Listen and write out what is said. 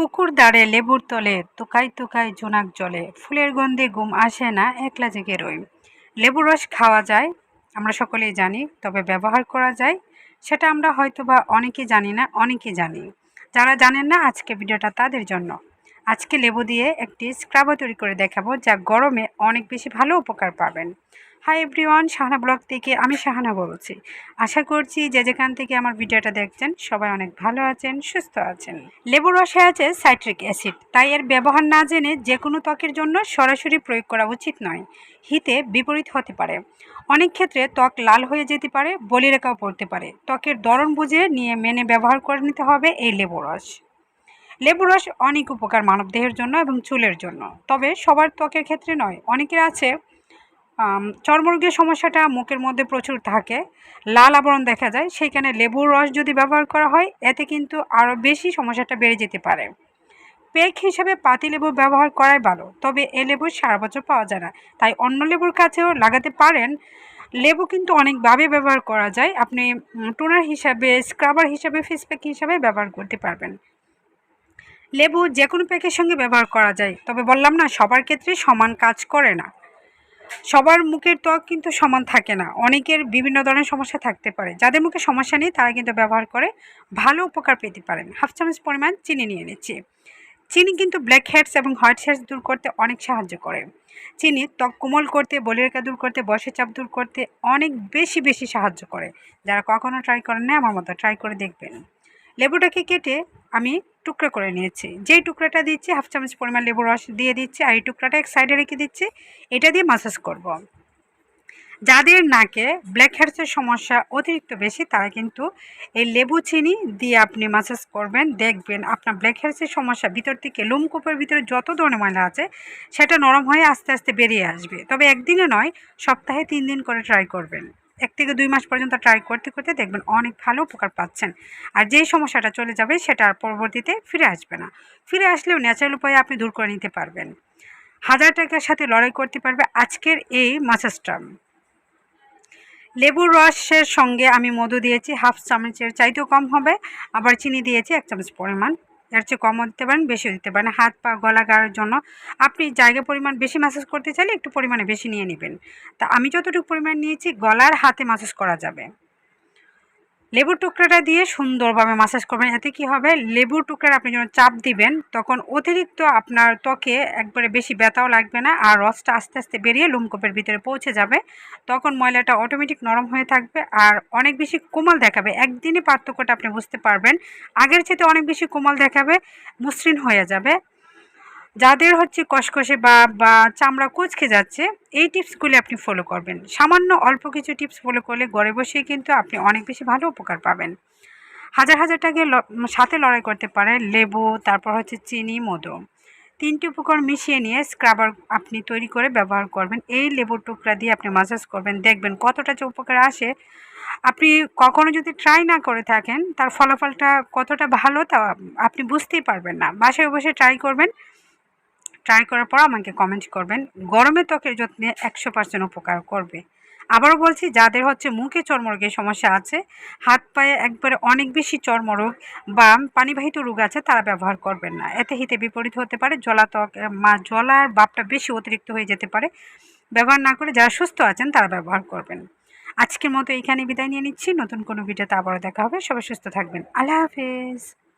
পুকুর দাঁড়ে লেবুর তলে তুকাই তুকাই জোনাক জলে, ফুলের গন্ধে ঘুম আসে না একলা জেগে রই। লেবুর রস খাওয়া যায়, আমরা সকলেই জানি, তবে ব্যবহার করা যায়, সেটা আমরা হয়তো বা অনেকে জানি না, অনেকে জানি। যারা জানেন না, আজকে ভিডিওটা তাদের জন্য। আজকে লেবু দিয়ে একটি স্ক্রাবও তৈরি করে দেখাবো, যা গরমে অনেক বেশি ভালো উপকার পাবেন। হাই এভরিওয়ান শাহানা ব্লগ থেকে আমি শাহানা বলছি। আশা করছি যে যেখান থেকে আমার ভিডিওটা দেখছেন, সবাই অনেক ভালো আছেন, সুস্থ আছেন। লেবুর রসে আছে সাইট্রিক অ্যাসিড, তাই এর ব্যবহার না জেনে যে কোনো ত্বকের জন্য সরাসরি প্রয়োগ করা উচিত নয়, হিতে বিপরীত হতে পারে। অনেক ক্ষেত্রে ত্বক লাল হয়ে যেতে পারে, বলিরেখাও পড়তে পারে। ত্বকের দরণ বুঝে নিয়ে মেনে ব্যবহার করে নিতে হবে এই লেবু রস। লেবু রস অনেক উপকার মানবদেহের জন্য এবং চুলের জন্য। তবে সবার ত্বকের ক্ষেত্রে নয়, অনেকের আছে চর্মরোগের সমস্যাটা মুখের মধ্যে প্রচুর থাকে, লাল আবরণ দেখা যায়, সেইখানে লেবুর রস যদি ব্যবহার করা হয়, এতে কিন্তু আরও বেশি সমস্যাটা বেড়ে যেতে পারে। পেক হিসাবে পাতি লেবু ব্যবহার করাই ভালো, তবে এ লেবু সারা বছর পাওয়া যায় না, তাই অন্য লেবুর কাছেও লাগাতে পারেন। লেবু কিন্তু অনেকভাবে ব্যবহার করা যায়, আপনি টোনার হিসাবে, স্ক্রাবার হিসাবে ফেস প্যাক হিসাবে ব্যবহার করতে পারবেন। লেবু যে কোনো প্যাকের সঙ্গে ব্যবহার করা যায়। তবে বললাম না, সবার ক্ষেত্রে সমান কাজ করে না। সবার মুখের ত্বক কিন্তু সমান থাকে না। অনেকের বিভিন্ন ধরনের সমস্যা থাকতে পারে। যাদের মুখে সমস্যা নেই, তারা কিন্তু ব্যবহার করে ভালো উপকার পেতে পারেন। হাফ চামচ পরিমাণ চিনি নিয়ে নিচ্ছি। চিনি কিন্তু ব্ল্যাক হেডস এবং হোয়াইট হেডস দূর করতে অনেক সাহায্য করে। চিনি ত্বক কোমল করতে বলিরেখা দূর করতে, বয়সের চাপ দূর করতে অনেক বেশি বেশি সাহায্য করে। যারা কখনো ট্রাই করেন না আমার মতো ট্রাই করে দেখবেন। লেবুটাকে কেটে আমি টুকরো করে নিয়েছি। যেই টুকরাটা দিচ্ছি, হাফ চামচ পরিমাণ লেবু রস দিয়ে দিচ্ছি আর এই টুকরাটা এক সাইডে রেখে দিচ্ছি। এটা দিয়ে মাসাজ করব। যাদের নাকে ব্ল্যাক হেডসের সমস্যা অতিরিক্ত বেশি, তারা কিন্তু এই লেবু চিনি দিয়ে আপনি মাসাজ করবেন। দেখবেন আপনার ব্ল্যাক হেডসের সমস্যা ভিতর থেকে লোমকূপের ভিতরে যত ধরনের ময়লা আছে, সেটা নরম হয়ে আস্তে আস্তে বেরিয়ে আসবে। তবে একদিনে নয়, সপ্তাহে তিন দিন করে ট্রাই করবেন। এক থেকে দুই মাস পর্যন্ত ট্রাই করতে করতে দেখবেন অনেক ভালো উপকার পাচ্ছেন। আর যেই সমস্যাটা চলে যাবে সেটা আর পরবর্তীতে ফিরে আসবে না। ফিরে আসলেও ন্যাচারাল উপায়ে আপনি দূর করে নিতে পারবেন। হাজার টাকার সাথে লড়াই করতে পারবে আজকের এই মাসাজটা লেবুর রসের সঙ্গে আমি মধু দিয়েছি হাফ চামচের, চাইতেও কম হবে। আবার চিনি দিয়েছি, এক চামচ পরিমাণ। এর চেয়ে কমও দিতে পারেন, বেশিও দিতে পারেন। হাত, পা, গলা গাড়ার জন্য আপনি জায়গা পরিমাণ বেশি ম্যাসেজ করতে চাইলে একটু পরিমাণে বেশি নিয়ে নেবেন। তা আমি যতটুকু পরিমাণ নিয়েছি, গলার হাতে ম্যাসেজ করা যাবে। লেবুর টুকরাটা দিয়ে সুন্দরভাবে মাসাজ করবেন। এতে কি হবে? লেবুর টুকরা আপনি যখন চাপ দিবেন, তখন অতিরিক্ত আপনার ত্বকে একবারে বেশি ব্যথাও লাগবে না আর রসটা আস্তে আস্তে বেরিয়ে লোমকূপের ভিতরে পৌঁছে যাবে। তখন ময়লাটা অটোমেটিক নরম হয়ে থাকবে আর অনেক বেশি কোমল দেখাবে। একদিনে পার্থক্যটা আপনি বুঝতে পারবেন। আগের চেয়ে অনেক বেশি কোমল দেখাবে, মসৃণ হয়ে যাবে। যাদের হচ্ছে কষকষে বা বা চামড়া কুচকে যাচ্ছে, এই টিপসগুলি আপনি ফলো করবেন। সামান্য অল্প কিছু টিপস ফলো করলে ঘরে বসেই কিন্তু আপনি অনেক বেশি ভালো উপকার পাবেন। হাজার হাজার টাকা সাথে লড়াই করতে পারে লেবু, তারপর হচ্ছে চিনি, মধু। তিনটি উপকরণ মিশিয়ে নিয়ে স্ক্রাবার আপনি তৈরি করে ব্যবহার করবেন। এই লেবুর টুকরা দিয়ে আপনি মাসাজ করবেন। দেখবেন কতটা যে উপকার আসে। আপনি কখনো যদি ট্রাই না করে থাকেন, তার ফলাফলটা কতটা ভালো তা আপনি বুঝতেই পারবেন না। বাসায় বসে ট্রাই করবেন। ট্রাই করার পর আমাকে কমেন্ট করবেন। গরমে ত্বকের যত্নে একশো পার্সেন্ট উপকার করবে। আবারও বলছি, যাদের হচ্ছে মুখে চর্মরোগের সমস্যা আছে, হাত পায়ে একবারে অনেক বেশি চর্মরোগ বা পানিবাহিত রোগ আছে, তারা ব্যবহার করবেন না। এতে হিতে বিপরীত হতে পারে জলা ত্বক মা জলার বাপটা বেশি অতিরিক্ত হয়ে যেতে পারে। ব্যবহার না করে যারা সুস্থ আছেন, তারা ব্যবহার করবেন। আজকের মতো এইখানে বিদায় নিয়ে নিচ্ছি। নতুন কোনো ভিডিওতে আবারও দেখা হবে। সবাই সুস্থ থাকবেন। আল্লাহ হাফেজ।